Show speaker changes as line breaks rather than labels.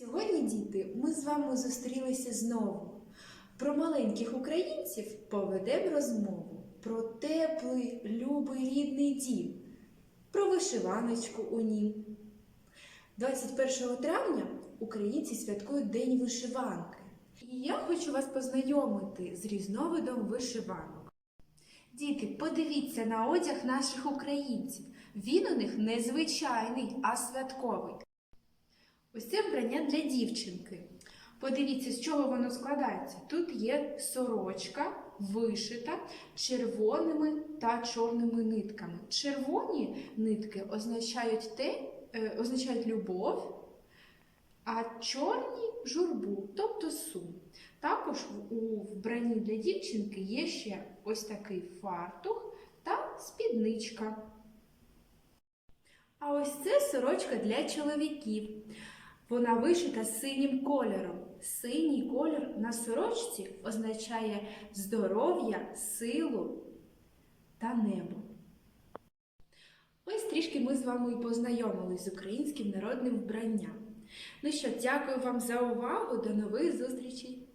Сьогодні, діти, ми з вами зустрілися знову. Про маленьких українців поведемо розмову про теплий, любий рідний дім, про вишиваночку у нім. 21 травня українці святкують День вишиванки. І я хочу вас познайомити з різновидом вишиванок. Діти, подивіться на одяг наших українців. Він у них не звичайний, а святковий. Ось це вбрання для дівчинки. Подивіться, з чого воно складається. Тут є сорочка, вишита червоними та чорними нитками. Червоні нитки означають те, е, означають любов, а чорні журбу, тобто сум. Також у вбранні для дівчинки є ще ось такий фартух та спідничка. А ось це сорочка для чоловіків. Вона вишита синім кольором. Синій колір на сорочці означає здоров'я, силу та небо. Ось трішки ми з вами і познайомились з українським народним вбранням. Ну що, дякую вам за увагу. До нових зустрічей!